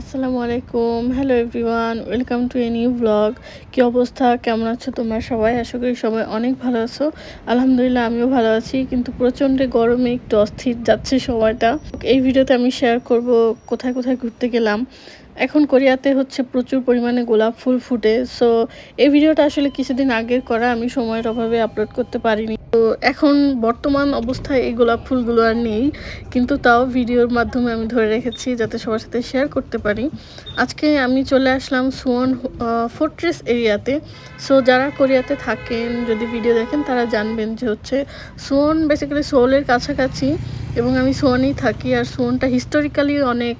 আসসালামু আলাইকুম। Hello everyone welcome to a new blog কি অবস্থা? কেমন আছো তোমরা সবাই? আশা করি সবাই অনেক ভালো আছো। আলহামদুলিল্লাহ, আমিও ভালো আছি, কিন্তু প্রচণ্ড গরমে একটু অস্থির যাচ্ছে সময়টা। এই ভিডিওতে আমি শেয়ার করব কোথায় কোথায় ঘুরতে গেলাম। এখন কোরিয়াতে হচ্ছে প্রচুর পরিমাণে গোলাপ ফুল ফুটে সো এই ভিডিওটা আসলে কিছুদিন আগের করা, আমি সময়ের অভাবে আপলোড করতে পারিনি। তো এখন বর্তমান অবস্থায় এই গোলাপ ফুলগুলো আর নেই, কিন্তু তাও ভিডিওর মাধ্যমে আমি ধরে রেখেছি যাতে সবার সাথে শেয়ার করতে পারি। আজকে আমি চলে আসলাম সুয়ন ফোর্ট্রেস এরিয়াতে সো যারা কোরিয়াতে থাকেন, যদি ভিডিও দেখেন, তারা জানবেন যে হচ্ছে সুয়ন বেসিক্যালি সোলের কাছাকাছি। এবং আমি সোয়ানেই থাকি আর সোয়ানটা হিস্টোরিক্যালি অনেক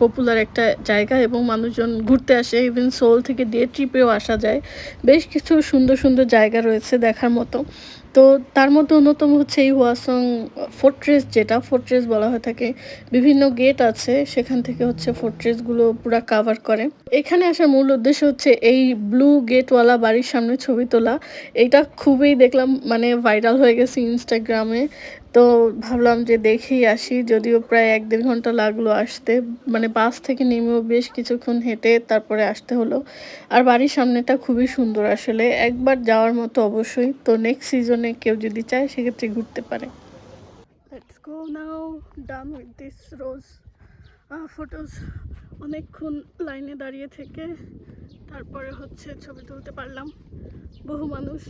পপুলার একটা জায়গা এবং মানুষজন ঘুরতে আসে। ইভেন সোল থেকে ডে ট্রিপেও আসা যায়। বেশ কিছু সুন্দর সুন্দর জায়গা রয়েছে দেখার মতো। তো তার মধ্যে অন্যতম হচ্ছে এই ওয়াসং ফোর্ট্রেস যেটা ফোর্ট্রেস বলা হয়ে থাকে। বিভিন্ন গেট আছে, সেখান থেকে হচ্ছে ফোর্ট্রেসগুলো পুরো কাভার করে। এখানে আসার মূল উদ্দেশ্য হচ্ছে এই ব্লু গেটওয়ালা বাড়ির সামনে ছবি তোলা। এটা খুবই দেখলাম মানে ভাইরাল হয়ে গেছে ইনস্টাগ্রামে তো ভাবলাম যে দেখেই আসি, যদিও প্রায় এক দেড় ঘণ্টা লাগল আসতে। মানে বাস থেকে নেমেও বেশ কিছুক্ষণ হেঁটে তারপরে আসতে হলো। আর বাড়ির সামনেটা খুবই সুন্দর আসলে, একবার যাওয়ার মতো অবশ্যই। তো নেক্সট সিজনে কেউ যদি চায়, সেক্ষেত্রে ঘুরতে পারে। রোজ ফটোজ অনেকক্ষণ লাইনে দাঁড়িয়ে থেকে তারপরে হচ্ছে ছবি তুলতে পারলাম। বহু মানুষ।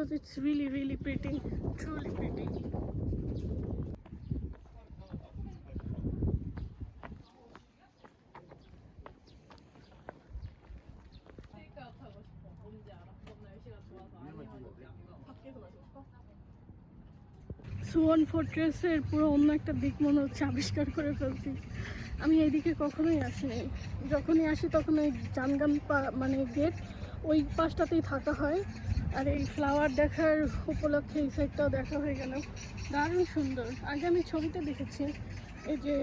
Because it's really really pretty truly pretty Suwon ফোর্ট্রেসের পুরো অন্য একটা দিক মনে হচ্ছে আবিষ্কার করে ফেলছি। আমি এইদিকে কখনোই আসিনি। যখনই আসি তখন ওই জানগান মানে গেট ওই পাশটাতেই থাকা হয়। আর এই ফ্লাওয়ার দেখার উপলক্ষে এই সাইডটাও দেখা হয়ে গেল। দারুণ সুন্দর। আগে আমি ছবিতে দেখেছি, এই যে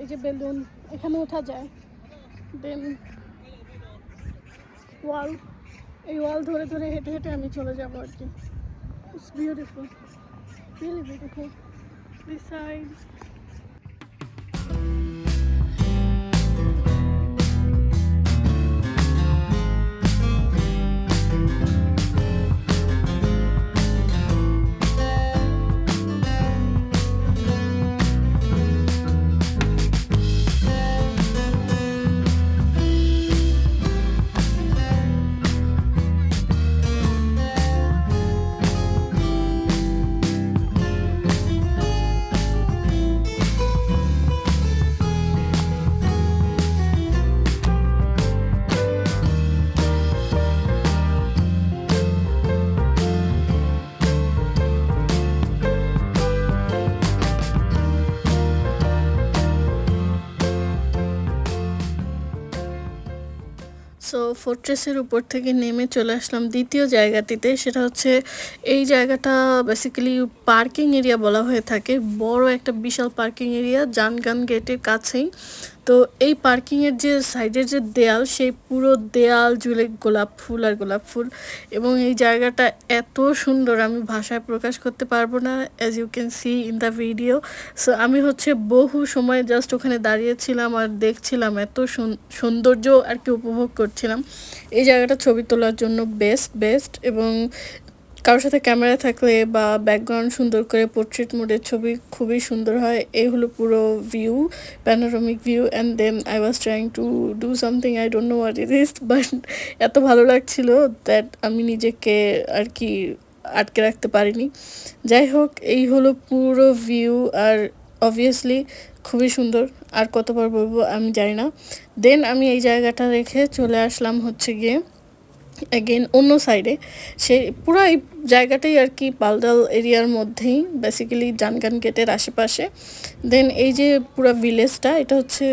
এই যে বেলুন, এখানে ওঠা যায়। দেন ওয়াল এই ওয়াল ধরে ধরে হেঁটে হেঁটে আমি চলে যাব আর কি। It's beautiful really beautiful. This side so ফোর্ট্রেসের উপর থেকে নেমে চলে আসলাম দ্বিতীয় জায়গাটিতে। সেটা হচ্ছে এই জায়গাটা বেসিক্যালি পার্কিং এরিয়া বলা হয়ে থাকে। বড় একটা বিশাল পার্কিং এরিয়া জানগান গেটের কাছেই। তো এই পার্কিংয়ের যে সাইডের যে দেয়াল, সেই পুরো দেয়াল জুড়ে গোলাপ ফুল আর গোলাপ ফুল এবং এই জায়গাটা এত সুন্দর, আমি ভাষায় প্রকাশ করতে পারব না as you can see in the video so আমি হচ্ছে বহু সময় জাস্ট ওখানে দাঁড়িয়েছিলাম আর দেখছিলাম এত সৌন্দর্য আর কি উপভোগ করছিলাম। এই জায়গাটা ছবি তোলার জন্য বেস্ট বেস্ট এবং কারোর সাথে ক্যামেরা থাকলে বা ব্যাকগ্রাউন্ড সুন্দর করে পোর্ট্রেট মোডের ছবি খুবই সুন্দর হয়। এই হলো পুরো view panoramic view and then I was trying to do something I don't know what it is but এত ভালো লাগছিল দ্যাট আমি নিজেকে আর কি আটকে রাখতে পারিনি। যাই হোক, এই হলো পুরো ভিউ আর অবভিয়াসলি খুবই সুন্দর, আর কতবার বলব আমি জানি না। দেন আমি এই জায়গাটা রেখে চলে আসলাম হচ্ছে গিয়ে অ্যাগেন অন্য সাইডে সে পুরো এই জায়গাটাই আর কি পালদাল এরিয়ার মধ্যেই বেসিক্যালি জানগান গেটের আশেপাশে। দেন এই যে পুরো ভিলেজটা এটা হচ্ছে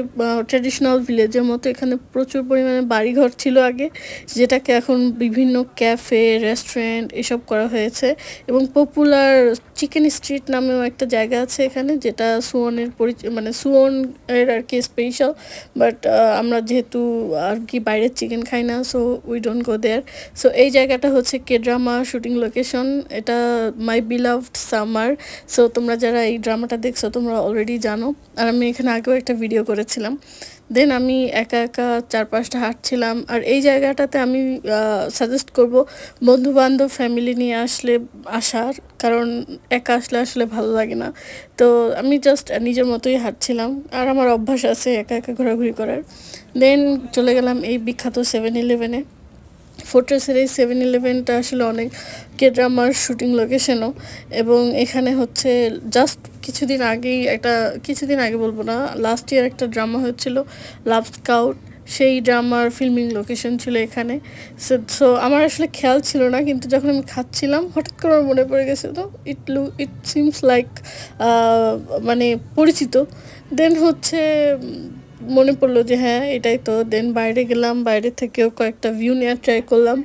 ট্রেডিশনাল ভিলেজের মতো। এখানে প্রচুর পরিমাণে বাড়িঘর ছিল আগে, যেটাকে এখন বিভিন্ন ক্যাফে রেস্টুরেন্ট এসব করা হয়েছে। এবং পপুলার চিকেন স্ট্রিট নামেও একটা জায়গা আছে এখানে, যেটা সুয়নের পরিচয় মানে সুয়ন এর আর কি স্পেশাল বাট আমরা যেহেতু আর কি বাইরের চিকেন খাই না so we don't go there so এই জায়গাটা হচ্ছে K drama shooting location location এটা মাই বিলাভড সামার সো তোমরা যারা এই ড্রামাটা দেখছ, তোমরা অলরেডি জানো। আর আমি এখানে আগেও একটা ভিডিও করেছিলাম। দেন আমি একা একা চার পাঁচটা হাঁটছিলাম। আর এই জায়গাটাতে আমি সাজেস্ট করব বন্ধু বান্ধব ফ্যামিলি নিয়ে আসলে আসার। কারণ একা আসলে আসলে ভালো লাগে না। তো আমি জাস্ট নিজের মতোই হাঁটছিলাম। আর আমার অভ্যাস আছে একা একা ঘোরাঘুরি করার। দেন চলে গেলাম এই বিখ্যাত সেভেন ইলেভেনে ফোর্ট্রেসের এই সেভেন ইলেভেনটা আসলে অনেক কে ড্রামার শুটিং লোকেশনও এবং এখানে হচ্ছে জাস্ট কিছুদিন আগেই একটা, কিছুদিন আগে বলব না লাস্ট ইয়ার একটা ড্রামা হয়েছিল লাভ স্কাউট সেই ড্রামার ফিল্মিং লোকেশন ছিল এখানে। সো আমার আসলে খেয়াল ছিল না, কিন্তু যখন আমি খাচ্ছিলাম, হঠাৎ করে আমার মনে পড়ে গেছে, তো ইট লু ইট সিমস লাইক মানে পরিচিত। দেন হচ্ছে মনে পড়ল যে হ্যাঁ এটাই তো। দেন বাইরে গেলাম, বাইরে থেকেও কয়েকটা ভিউ নেওয়ার ট্রাই করলাম।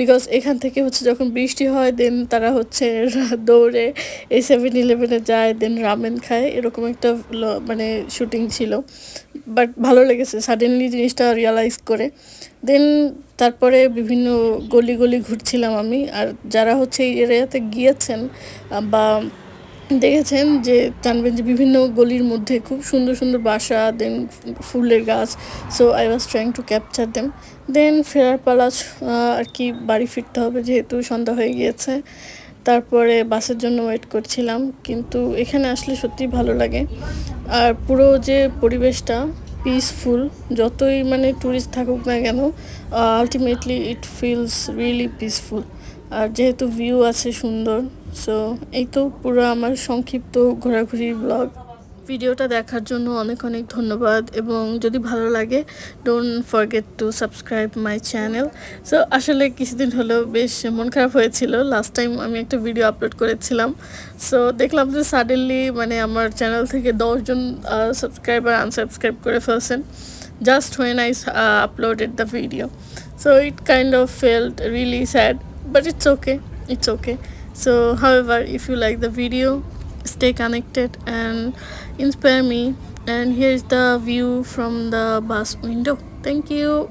বিকজ এখান থেকে হচ্ছে যখন বৃষ্টি হয় দেন তারা হচ্ছে দৌড়ে এই সেভেন ইলেভেনে যায় দেন রামেন খায়। এরকম একটা মানে শুটিং ছিল। বাট ভালো লেগেছে। সাডেনলি জিনিসটা রিয়ালাইজ করে। দেন তারপরে বিভিন্ন গলি গলি ঘুরছিলাম আমি। আর যারা হচ্ছে এই এরিয়াতে গিয়েছেন বা দেখেছেন যে জানবেন যে বিভিন্ন গলির মধ্যে খুব সুন্দর সুন্দর বাসা দেন ফুলের গাছ so I was trying to capture them then ফেরার পালা আর কি বাড়ি ফিরতে হবে যেহেতু সন্ধ্যা হয়ে গিয়েছে। তারপরে বাসের জন্য ওয়েট করছিলাম, কিন্তু এখানে আসলে সত্যিই ভালো লাগে। আর পুরো যে পরিবেশটা পিসফুল যতই মানে ট্যুরিস্ট থাকুক না কেন ultimately it feels really peaceful আর যেহেতু ভিউ আছে সুন্দর সো এই তো পুরো আমার সংক্ষিপ্ত ঘোরাঘুরি ব্লগ ভিডিওটা দেখার জন্য অনেক অনেক ধন্যবাদ এবং যদি ভালো লাগে don't forget to subscribe my channel so আসলে কিছুদিন হলেও বেশ মন খারাপ হয়েছিল। লাস্ট টাইম আমি একটা ভিডিও আপলোড করেছিলাম। সো দেখলাম যে সাডেনলি মানে আমার চ্যানেল থেকে দশজন সাবস্ক্রাইবার আনসাবস্ক্রাইব করে ফেলছেন। Just when I uploaded the video so it kind of felt really sad but it's okay it's okay so however if you like the video stay connected and inspire me. And here's the view from the bus window. Thank you